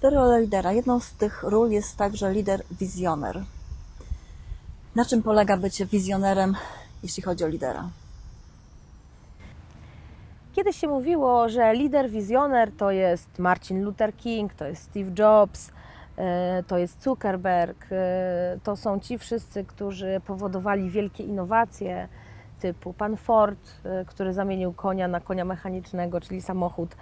cztery role lidera. Jedną z tych ról jest także lider wizjoner. Na czym polega bycie wizjonerem, jeśli chodzi o lidera? Kiedyś się mówiło, że lider, wizjoner to jest Marcin Luther King, to jest Steve Jobs, e, to jest Zuckerberg, e, to są ci wszyscy, którzy powodowali wielkie innowacje, typu pan Ford, e, który zamienił konia na konia mechanicznego, czyli samochód.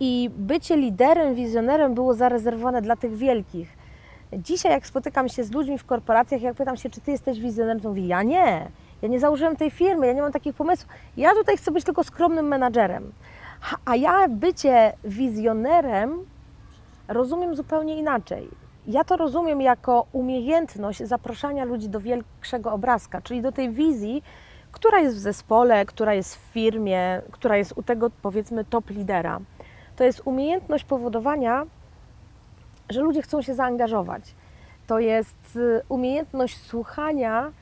I bycie liderem, wizjonerem było zarezerwowane dla tych wielkich. Dzisiaj, jak spotykam się z ludźmi w korporacjach, jak pytam się, czy ty jesteś wizjonerem, to mówi, ja nie. Ja nie założyłem tej firmy, ja nie mam takich pomysłów. Ja tutaj chcę być tylko skromnym menadżerem. A ja bycie wizjonerem rozumiem zupełnie inaczej. Ja to rozumiem jako umiejętność zapraszania ludzi do większego obrazka, czyli do tej wizji, która jest w zespole, która jest w firmie, która jest u tego powiedzmy top lidera. To jest umiejętność powodowania, że ludzie chcą się zaangażować. To jest y, umiejętność słuchania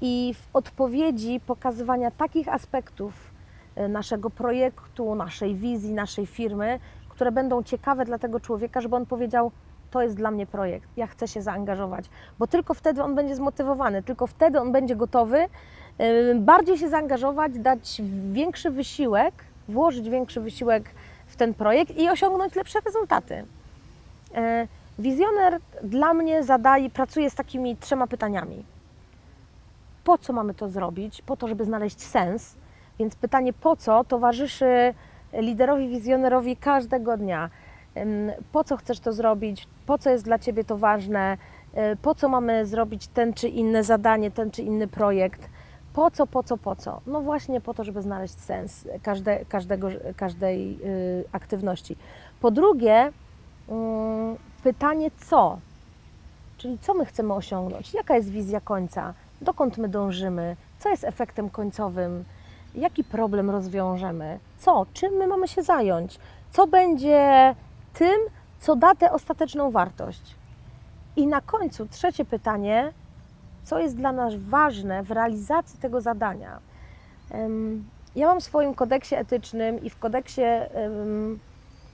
i w odpowiedzi pokazywania takich aspektów y, naszego projektu, naszej wizji, naszej firmy, które będą ciekawe dla tego człowieka, żeby on powiedział: To jest dla mnie projekt, ja chcę się zaangażować, bo tylko wtedy on będzie zmotywowany, tylko wtedy on będzie gotowy bardziej się zaangażować, dać większy wysiłek, włożyć większy wysiłek w ten projekt i osiągnąć lepsze rezultaty. E, Wizjoner dla mnie zadaje, pracuje z takimi trzema pytaniami. Po co mamy to zrobić? Po to, żeby znaleźć sens. Więc pytanie po co towarzyszy liderowi, wizjonerowi każdego dnia. Po co chcesz to zrobić? Po co jest dla Ciebie to ważne? E, Po co mamy zrobić ten czy inne zadanie, ten czy inny projekt? Po co, po co, po co? No właśnie po to, żeby znaleźć sens każde, każdego, każdej y, aktywności. Po drugie, mm, pytanie co? Czyli co my chcemy osiągnąć? Jaka jest wizja końca? Dokąd my dążymy? Co jest efektem końcowym? Jaki problem rozwiążemy? Co? Czym my mamy się zająć? Co będzie tym, co da tę ostateczną wartość? I na końcu trzecie pytanie, co jest dla nas ważne w realizacji tego zadania? Ja mam w swoim kodeksie etycznym i w kodeksie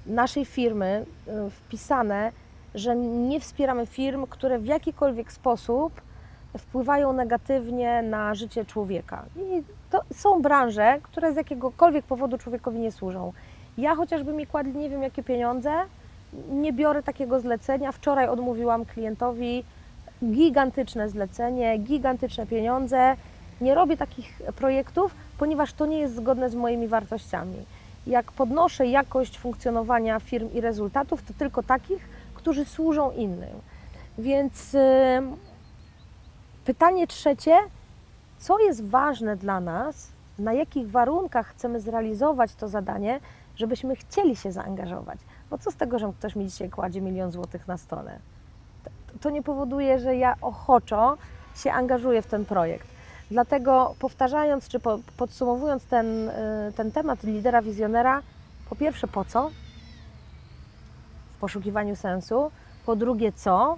naszej firmy wpisane, że nie wspieramy firm, które w jakikolwiek sposób wpływają negatywnie na życie człowieka. I to są branże, które z jakiegokolwiek powodu człowiekowi nie służą. Ja chociażby mi kładli nie wiem jakie pieniądze, nie biorę takiego zlecenia. Wczoraj odmówiłam klientowi gigantyczne zlecenie, gigantyczne pieniądze. Nie robię takich projektów, ponieważ to nie jest zgodne z moimi wartościami. Jak podnoszę jakość funkcjonowania firm i rezultatów, to tylko takich, którzy służą innym. Więc y, pytanie trzecie, co jest ważne dla nas, na jakich warunkach chcemy zrealizować to zadanie, żebyśmy chcieli się zaangażować. Bo co z tego, że ktoś mi dzisiaj kładzie milion złotych na stole? To, nie powoduje, że ja ochoczo się angażuję w ten projekt. Dlatego powtarzając czy po, podsumowując ten, y, ten temat lidera, wizjonera, po pierwsze po co? W poszukiwaniu sensu. Po drugie co?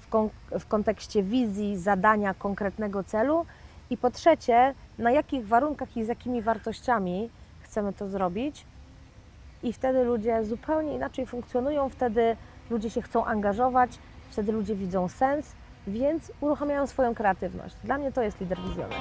W, kon- w kontekście wizji, zadania, konkretnego celu. I po trzecie, na jakich warunkach i z jakimi wartościami chcemy to zrobić. I wtedy ludzie zupełnie inaczej funkcjonują, wtedy ludzie się chcą angażować, wtedy ludzie widzą sens, więc uruchamiają swoją kreatywność. Dla mnie to jest lider wizjoner.